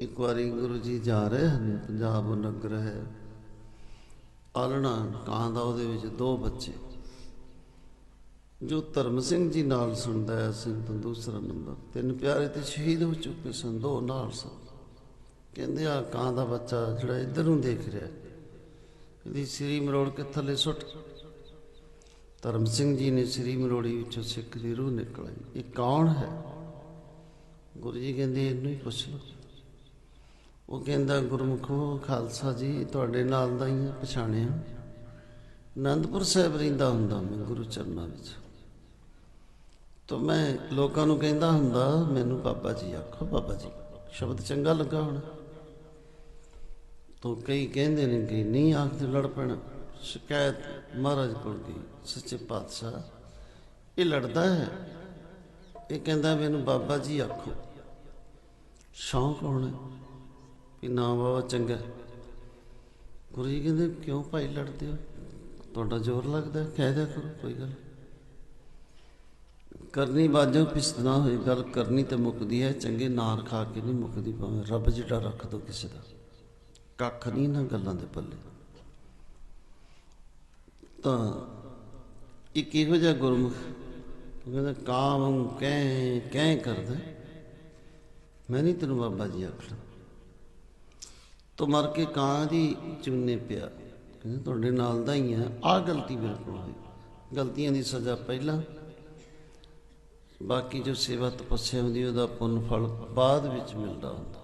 ਇੱਕ ਵਾਰੀ ਗੁਰੂ ਜੀ ਜਾ ਰਹੇ ਹਨ ਪੰਜਾਬ ਨਗਰ ਹੈ। ਆਲਣਾ ਕਾਂ ਦਾ ਉਹਦੇ ਵਿੱਚ ਦੋ ਬੱਚੇ। ਜੋ ਧਰਮ ਸਿੰਘ ਜੀ ਨਾਲ ਸੁਣਦਾ ਹੈ ਸਿੰਘ ਦੂਸਰਾ ਨੰਬਰ। ਤਿੰਨ ਪਿਆਰੇ ਤੇ ਸ਼ਹੀਦ ਹੋ ਚੁੱਕੇ ਸਨ ਦੋ ਨਾਲ ਸਨ। ਕਹਿੰਦੇ ਆ ਕਾਂ ਦਾ ਬੱਚਾ ਜਿਹੜਾ ਇੱਧਰ ਨੂੰ ਦੇਖ ਰਿਹਾ ਹੈ, ਇਹਦੀ ਸ੍ਰੀ ਮਰੋੜ ਕੇ ਥੱਲੇ ਸੁੱਟ? ਧਰਮ ਸਿੰਘ ਜੀ ਨੇ ਸ੍ਰੀ ਮਰੋੜੀ ਵਿੱਚੋਂ ਸਿੱਖ ਦੀ ਰੂਹ ਨਿਕਲ ਇਹ ਕੌਣ ਹੈ? ਗੁਰੂ ਜੀ ਕਹਿੰਦੇ ਇਹਨੂੰ ਹੀ ਪੁੱਛ ਲਓ। ਉਹ ਕਹਿੰਦਾ, ਗੁਰਮੁਖੋ, ਖਾਲਸਾ ਜੀ, ਤੁਹਾਡੇ ਨਾਲ ਦਾ ਹੀ ਆ, ਪਛਾਣਿਆ ਅਨੰਦਪੁਰ ਸਾਹਿਬ ਰਹਿੰਦਾ ਹੁੰਦਾ ਮੈਂ ਗੁਰੂ ਚਰਨਾਂ ਵਿੱਚ। ਤਾਂ ਮੈਂ ਲੋਕਾਂ ਨੂੰ ਕਹਿੰਦਾ ਹੁੰਦਾ, ਮੈਨੂੰ ਬਾਬਾ ਜੀ ਆਖੋ, ਬਾਬਾ ਜੀ, ਸ਼ਬਦ ਚੰਗਾ ਲੱਗਾ ਹੋਣਾ। ਤਾਂ ਕਈ ਕਹਿੰਦੇ ਨੇ ਕਿ ਨਹੀਂ ਆਖਦੇ ਲੜ ਪੈਣਾ। ਸ਼ਿਕਾਇਤ ਮਹਾਰਾਜ ਕੋਲ ਗਈ, ਸੱਚੇ ਪਾਤਸ਼ਾਹ, ਇਹ ਲੜਦਾ ਹੈ? ਇਹ ਕਹਿੰਦਾ, ਮੈਨੂੰ ਬਾਬਾ ਜੀ ਆਖੋ। ਸ਼ੌਂਕ ਹੋਣਾ। ਵੀ ਨਾ ਬਾਬਾ, ਚੰਗਾ। ਗੁਰੂ ਜੀ ਕਹਿੰਦੇ, ਕਿਉਂ ਭਾਈ ਲੜਦੇ ਹੋ? ਤੁਹਾਡਾ ਜ਼ੋਰ ਲੱਗਦਾ, ਕਹਿ ਦਿਆ ਕਰੋ, ਕੋਈ ਗੱਲ ਕਰਨੀ ਬਾਜੋ ਪਿਸਤਨਾ ਹੋਈ, ਗੱਲ ਕਰਨੀ ਤੇ ਮੁੱਕਦੀ ਹੈ, ਚੰਗੇ ਨਾਰ ਖਾ ਕੇ ਨਹੀਂ ਮੁੱਕਦੀ ਭਾਵੇਂ। ਰੱਬ ਜਿਹੜਾ ਰੱਖ ਦੋ ਕਿਸੇ ਦਾ। ਕੱਖ ਨਹੀਂ ਨਾ ਗੱਲਾਂ ਦੇ ਪੱਲੇ। ਤਾਂ ਇੱਕ ਇਹੋ ਜਿਹਾ ਗੁਰਮੁਖ, ਉਹ ਕਹਿੰਦਾ, ਕਾਮ ਕਹਿ ਕਹਿ ਕਰਦਾ? ਮੈਂ ਨਹੀਂ ਤੈਨੂੰ ਬਾਬਾ ਜੀ ਆਖਣਾ। ਤੋ ਮਰ ਕੇ ਕਾਂ ਦੀ ਚੁੰਨੇ ਪਿਆ। ਕਹਿੰਦੇ ਤੁਹਾਡੇ ਨਾਲ ਦਾ ਹੀ ਆ। ਆ ਗਲਤੀ ਬਿਲਕੁਲ ਹੋਈ। ਗਲਤੀਆਂ ਦੀ ਸਜ਼ਾ ਪਹਿਲਾਂ। ਬਾਕੀ ਜੋ ਸੇਵਾ ਤਪੱਸਿਆ ਹੁੰਦੀ, ਉਹਦਾ ਪੁੰਨ ਫਲ ਬਾਅਦ ਵਿੱਚ ਮਿਲਦਾ ਹੁੰਦਾ।